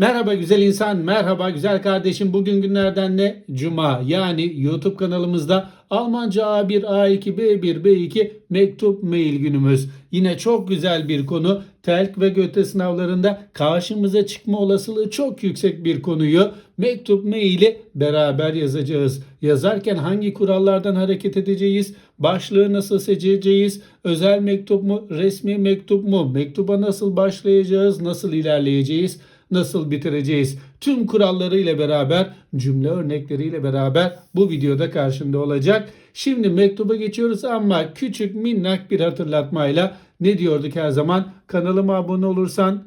Merhaba güzel insan, merhaba güzel kardeşim. Bugün günlerden ne? Cuma. Yani YouTube kanalımızda Almanca A1, A2, B1, B2 mektup mail günümüz. Yine çok güzel bir konu. TELK ve GÖTE sınavlarında karşımıza çıkma olasılığı çok yüksek bir konuyu mektup maili beraber yazacağız. Yazarken hangi kurallardan hareket edeceğiz? Başlığı nasıl seçeceğiz? Özel mektup mu? Resmi mektup mu? Mektuba nasıl başlayacağız? Nasıl ilerleyeceğiz? Nasıl bitireceğiz? Tüm kurallarıyla beraber, cümle örnekleriyle beraber bu videoda karşında olacak. Şimdi mektuba geçiyoruz ama küçük minnak bir hatırlatmayla ne diyorduk her zaman? Kanalıma abone olursan,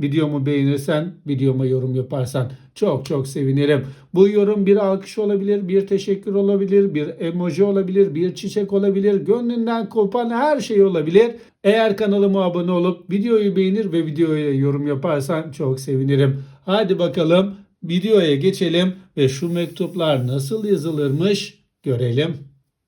videomu beğenirsen, videoma yorum yaparsan çok çok sevinirim. Bu yorum bir alkış olabilir, bir teşekkür olabilir, bir emoji olabilir, bir çiçek olabilir, gönlünden kopan her şey olabilir. Eğer kanalıma abone olup videoyu beğenir ve videoya yorum yaparsan çok sevinirim. Hadi bakalım videoya geçelim ve şu mektuplar nasıl yazılırmış görelim.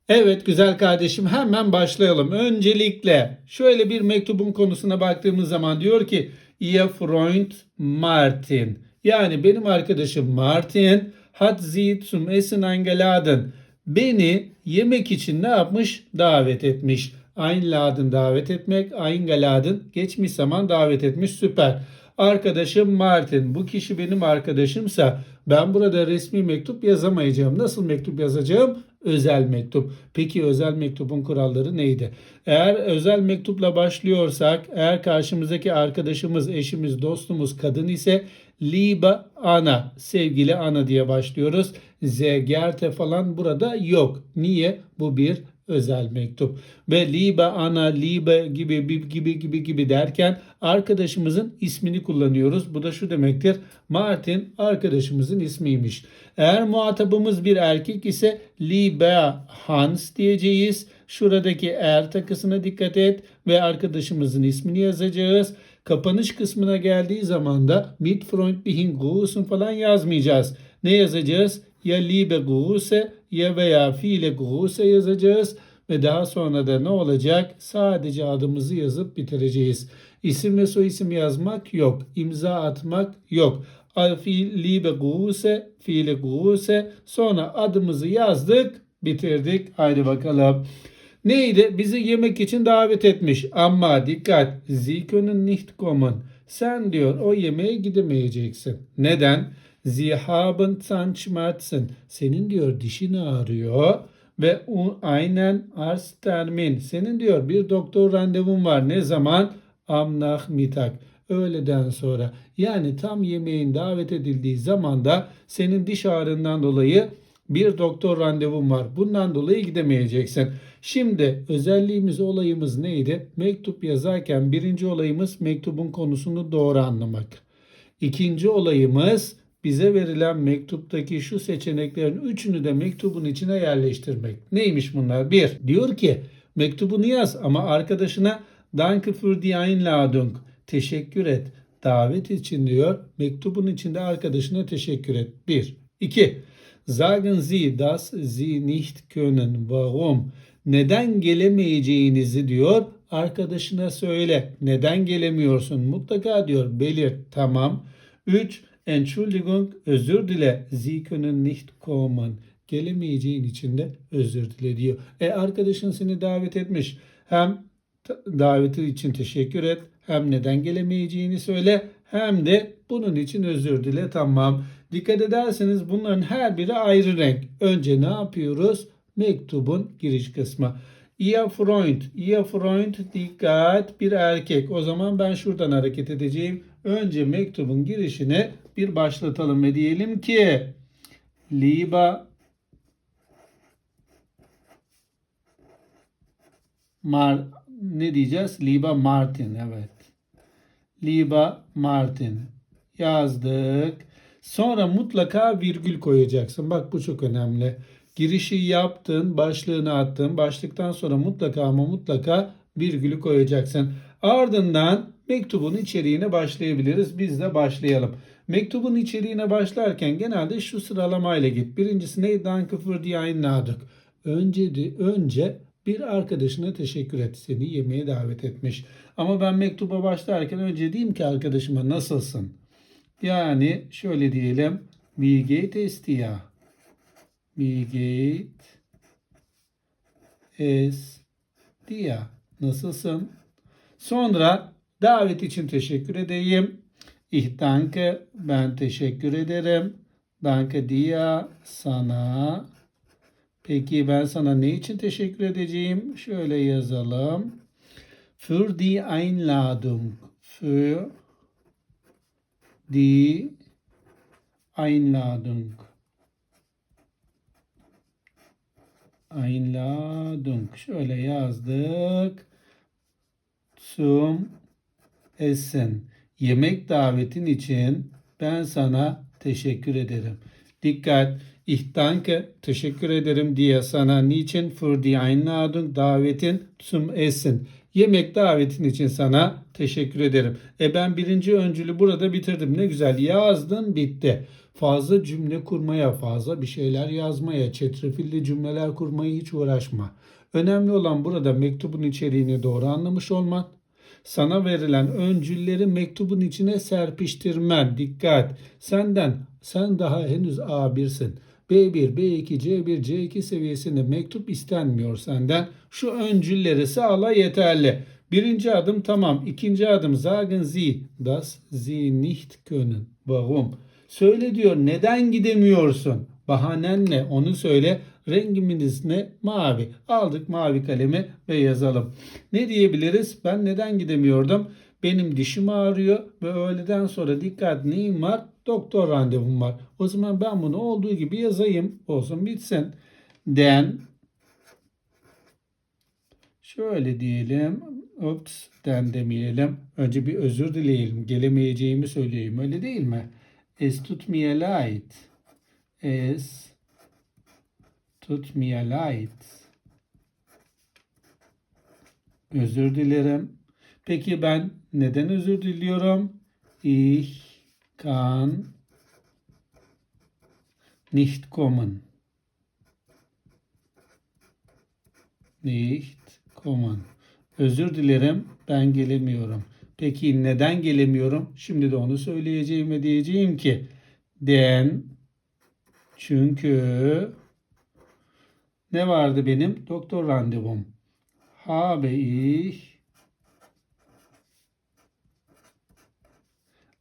Evet güzel kardeşim hemen başlayalım. Öncelikle şöyle bir mektubun konusuna baktığımız zaman diyor ki Ihr Freund Martin. Yani benim arkadaşım Martin hat sie zum Essen eingeladen. Beni yemek için ne yapmış? Davet etmiş. Einladen davet etmek, eingeladen geçmiş zaman davet etmiş. Süper. Arkadaşım Martin. Bu kişi benim arkadaşımsa ben burada resmi mektup yazamayacağım. Nasıl mektup yazacağım? Özel mektup. Peki özel mektubun kuralları neydi? Eğer özel mektupla başlıyorsak, eğer karşımızdaki arkadaşımız, eşimiz, dostumuz kadın ise Liebe Ana, sevgili Ana diye başlıyoruz. Zegerte falan burada yok. Niye? Bu bir özel mektup. Ve liebe ana, liebe gibi gibi gibi gibi gibi derken arkadaşımızın ismini kullanıyoruz. Bu da şu demektir. Martin arkadaşımızın ismiymiş. Eğer muhatabımız bir erkek ise liebe Hans diyeceğiz. Şuradaki er takısına dikkat et ve arkadaşımızın ismini yazacağız. Kapanış kısmına geldiği zaman da mit freundlichen Grußen falan yazmayacağız. Ne yazacağız? Ya liebe Grüße ya veya fiile Grüße yazacağız ve daha sonra da ne olacak? Sadece adımızı yazıp bitireceğiz. İsim ve soyisim yazmak yok. İmza atmak yok. Fiil, liebe Grüße, fiile Grüße sonra adımızı yazdık, bitirdik. Haydi bakalım. Neydi? Bizi yemek için davet etmiş. Ama dikkat. Sie können nicht kommen. Sen diyor o yemeğe gidemeyeceksin. Neden? Sie haben. Senin diyor dişin ağrıyor ve u- aynen Arzttermin. Senin diyor bir doktor randevun var. Ne zaman? Am Nachmittag. Öğleden sonra. Yani tam yemeğin davet edildiği zamanda senin diş ağrından dolayı bir doktor randevun var. Bundan dolayı gidemeyeceksin. Şimdi özelliğimiz olayımız neydi? Mektup yazarken birinci olayımız mektubun konusunu doğru anlamak. İkinci olayımız bize verilen mektuptaki şu seçeneklerin üçünü de mektubun içine yerleştirmek. Neymiş bunlar? Bir, diyor ki mektubunu yaz ama arkadaşına Danke für die Einladung. Teşekkür et. Davet için diyor. Mektubun içinde arkadaşına teşekkür et. Bir. İki. Sagen Sie, dass Sie nicht können. Warum? Neden gelemeyeceğinizi diyor arkadaşına söyle. Neden gelemiyorsun? Mutlaka diyor belir. Tamam. 3. Entschuldigung, özür dile. Sie können nicht kommen. Gelemeyeceğin için de özür dile diyor. E arkadaşın seni davet etmiş. Hem daveti için teşekkür et. Hem neden gelemeyeceğini söyle. Hem de bunun için özür dile. Tamam. Dikkat ederseniz bunların her biri ayrı renk. Önce ne yapıyoruz? Mektubun giriş kısmı. Ihr Freund, Ihr Freund dikkat bir erkek. O zaman ben şuradan hareket edeceğim. Önce mektubun girişini bir başlatalım ve diyelim ki Lieber Mar ne diyeceğiz? Lieber Martin evet. Lieber Martin yazdık. Sonra mutlaka virgül koyacaksın. Bak bu çok önemli. Girişi yaptın, başlığını attın. Başlıktan sonra mutlaka ama mutlaka virgülü koyacaksın. Ardından mektubun içeriğine başlayabiliriz. Biz de başlayalım. Mektubun içeriğine başlarken genelde şu sıralamayla git. Birincisi ne? Danke für die Einladung. Önce, de, önce bir arkadaşına teşekkür et. Seni yemeğe davet etmiş. Ama ben mektuba başlarken önce diyeyim ki arkadaşıma nasılsın? Yani şöyle diyelim. Wie geht es dir? Wie geht es dir? Nasılsın? Sonra davet için teşekkür edeyim. Ich danke. Ben teşekkür ederim. Danke dir. Sana. Peki ben sana ne için teşekkür edeceğim? Şöyle yazalım. Für die Einladung. Für die Einladung. Einladung. Şöyle yazdık. Zum Essen. Yemek davetin için ben sana teşekkür ederim. Dikkat. Ich danke. Teşekkür ederim diye sana niçin? Für die Einladung. Davetin zum Essen. Yemek davetin için sana teşekkür ederim. E ben birinci öncülü burada bitirdim. Ne güzel yazdım bitti. Fazla cümle kurmaya, fazla bir şeyler yazmaya, çetrefilli cümleler kurmaya hiç uğraşma. Önemli olan burada mektubun içeriğini doğru anlamış olman. Sana verilen öncülleri mektubun içine serpiştirmen. Dikkat. Senden, sen daha henüz A1'sin. B1, B2, C1, C2 seviyesinde mektup istenmiyor senden. Şu öncülleri sağla yeterli. Birinci adım tamam. İkinci adım sagen Sie, dass Sie nicht können. Warum? Söyle diyor neden gidemiyorsun? Bahanen ne? Onu söyle. Rengimiz ne? Mavi. Aldık mavi kalemi ve yazalım. Ne diyebiliriz? Ben neden gidemiyordum? Benim dişim ağrıyor ve öğleden sonra dikkat neyim var? Doktor randevum var. O zaman ben bunu olduğu gibi yazayım. Olsun bitsin. Den şöyle diyelim. Ups den demeyelim. Önce bir özür dileyelim. Gelemeyeceğimi söyleyeyim. Öyle değil mi? Es tut mir leid. Es tut mir leid. Özür dilerim. Peki ben neden özür diliyorum? Ich kann nicht kommen. Nicht kommen. Özür dilerim ben gelemiyorum. Peki neden gelemiyorum? Şimdi de onu söyleyeceğim ve diyeceğim ki den çünkü ne vardı benim? Doktor randevum. Habe ich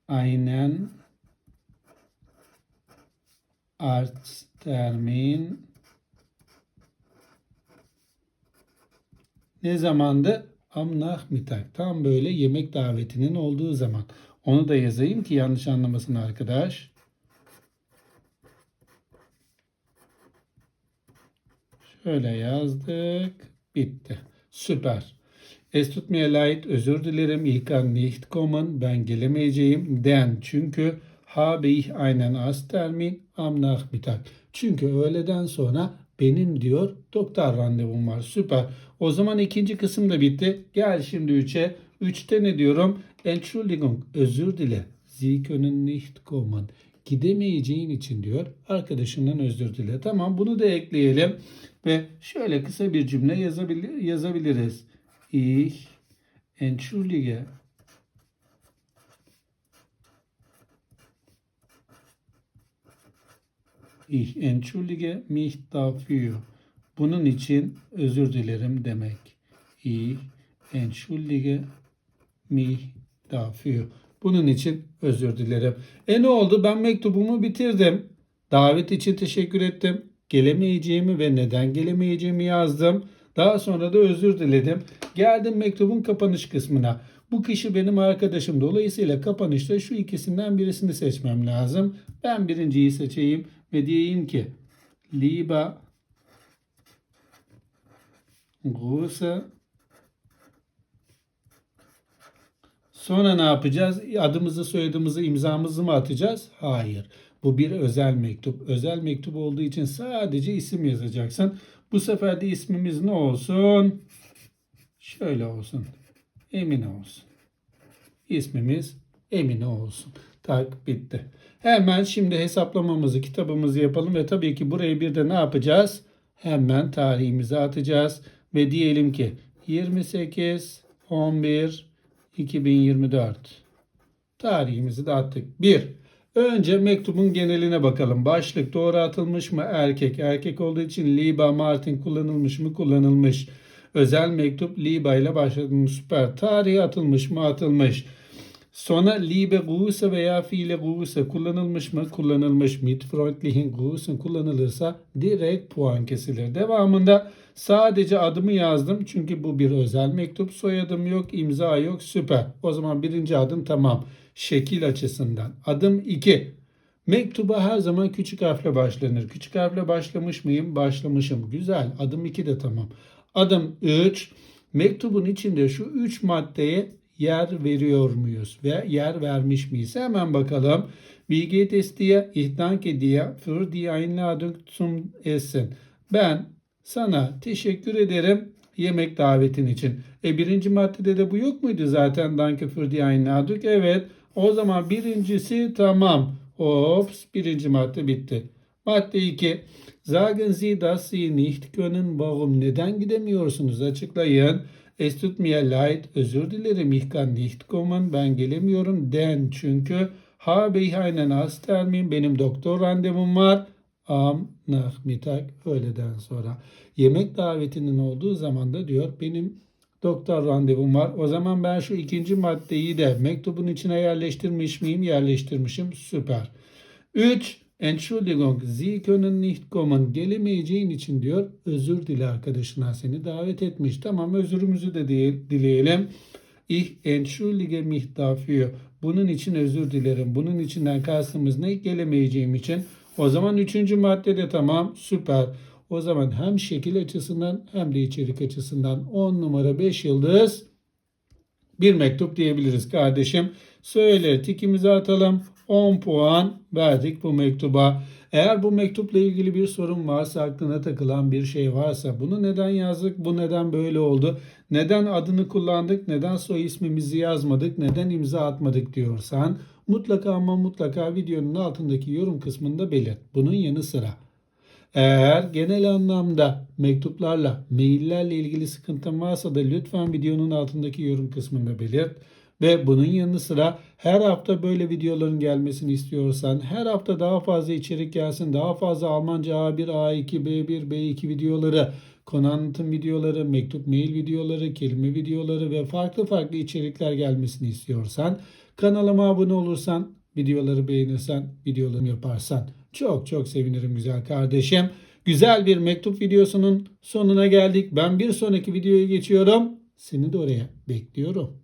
einen Arzttermin ne zamandı? Am Nachmittag. Tam böyle yemek davetinin olduğu zaman. Onu da yazayım ki yanlış anlamasın arkadaş. Şöyle yazdık. Bitti. Süper. Es tut mir leid, özür dilerim. Ich kann nicht kommen. Ben gelemeyeceğim. Den çünkü habe ich einen Arzttermin am Nachmittag. Çünkü öğleden sonra benim diyor doktor randevum var. Süper. O zaman ikinci kısım da bitti. Gel şimdi 3'e. 3'te ne diyorum? Entschuldigung, özür dile. Sie können nicht kommen. Gidemeyeceğin için diyor. Arkadaşından özür dile. Tamam bunu da ekleyelim. Ve şöyle kısa bir cümle yazabilir, yazabiliriz. Ich entschuldige Ich entschuldige mich dafür. Bunun için özür dilerim demek. Ich entschuldige mich dafür. Bunun için özür dilerim. E ne oldu? Ben mektubumu bitirdim. Davet için teşekkür ettim. Gelemeyeceğimi ve neden gelemeyeceğimi yazdım. Daha sonra da özür diledim. Geldim mektubun kapanış kısmına. Bu kişi benim arkadaşım. Dolayısıyla kapanışta şu ikisinden birisini seçmem lazım. Ben birinciyi seçeyim ve diyeyim ki Lieber Grüße Sonra ne yapacağız? Adımızı, soyadımızı, imzamızı mı atacağız? Hayır. Bu bir özel mektup. Özel mektup olduğu için sadece isim yazacaksın. Bu sefer de ismimiz ne olsun? Şöyle olsun. Emine olsun. İsmimiz Emine olsun. Tak bitti. Hemen şimdi hesaplamamızı, kitabımızı yapalım ve tabii ki buraya bir de ne yapacağız? Hemen tarihimizi atacağız ve diyelim ki 28 11 2024 tarihimizi de attık. 1. Önce mektubun geneline bakalım. Başlık doğru atılmış mı? Erkek. Erkek olduğu için Liba Martin kullanılmış mı? Kullanılmış. Özel mektup Liba ile başladım. Süper. Tarihi atılmış mı? Atılmış. Sonra Liebe Grüße veya Viele Grüße kullanılmış mı? Kullanılmış. Mit freundlichen Grüßen kullanılırsa direkt puan kesilir. Devamında sadece adımı yazdım. Çünkü bu bir özel mektup. Soyadım yok, imza yok. Süper. O zaman birinci adım tamam. Şekil açısından. Adım 2. Mektuba her zaman küçük harfle başlanır. Küçük harfle başlamış mıyım? Başlamışım. Güzel. Adım 2 de tamam. Adım 3. Mektubun içinde şu 3 maddeye yer veriyor muyuz? Ve yer vermiş miyiz? Hemen bakalım. Wie geht es dir? Ich danke dir für die Einladung zum Essen. Ben sana teşekkür ederim yemek davetin için. E birinci maddede de bu yok muydu zaten? Danke für die Einladung. Evet. O zaman birincisi tamam. Ops birinci madde bitti. Madde 2. Sagen Sie, dass Sie nicht können. Warum? Neden gidemiyorsunuz? Açıklayın. Es tut mir leid. Özür dilerim. Ich kann nicht kommen. Ben gelemiyorum. Den. Çünkü habe ich einen Arzttermin. Benim doktor randevum var. Am Nachmittag. Öğleden sonra. Yemek davetinin olduğu zaman da diyor benim doktor randevum var. O zaman ben şu ikinci maddeyi de mektubun içine yerleştirmiş miyim? Yerleştirmişim. Süper. 3. Entschuldigung, Sie können nicht kommen. Gelemeyeceğin için diyor özür dile arkadaşına seni davet etmiş. Tamam özürümüzü de dileyelim. Ich entschuldige mich dafür. Bunun için özür dilerim. Bunun içinden kastımız ne? Gelemeyeceğim için. O zaman üçüncü madde de tamam. Süper. O zaman hem şekil açısından hem de içerik açısından 10 numara 5 yıldız bir mektup diyebiliriz kardeşim. Söyle tikimizi atalım. 10 puan verdik bu mektuba. Eğer bu mektupla ilgili bir sorun varsa, aklına takılan bir şey varsa, bunu neden yazdık, bu neden böyle oldu, neden adını kullandık, neden soy ismimizi yazmadık, neden imza atmadık diyorsan mutlaka ama mutlaka videonun altındaki yorum kısmında belirt. Bunun yanı sıra eğer genel anlamda mektuplarla, maillerle ilgili sıkıntın varsa da lütfen videonun altındaki yorum kısmında belirt. Ve bunun yanı sıra her hafta böyle videoların gelmesini istiyorsan, her hafta daha fazla içerik gelsin, daha fazla Almanca A1, A2, B1, B2 videoları, konu anlatım videoları, mektup mail videoları, kelime videoları ve farklı farklı içerikler gelmesini istiyorsan, kanalıma abone olursan, videoları beğenirsen, videolarımı yaparsan çok çok sevinirim güzel kardeşim. Güzel bir mektup videosunun sonuna geldik. Ben bir sonraki videoya geçiyorum. Seni de oraya bekliyorum.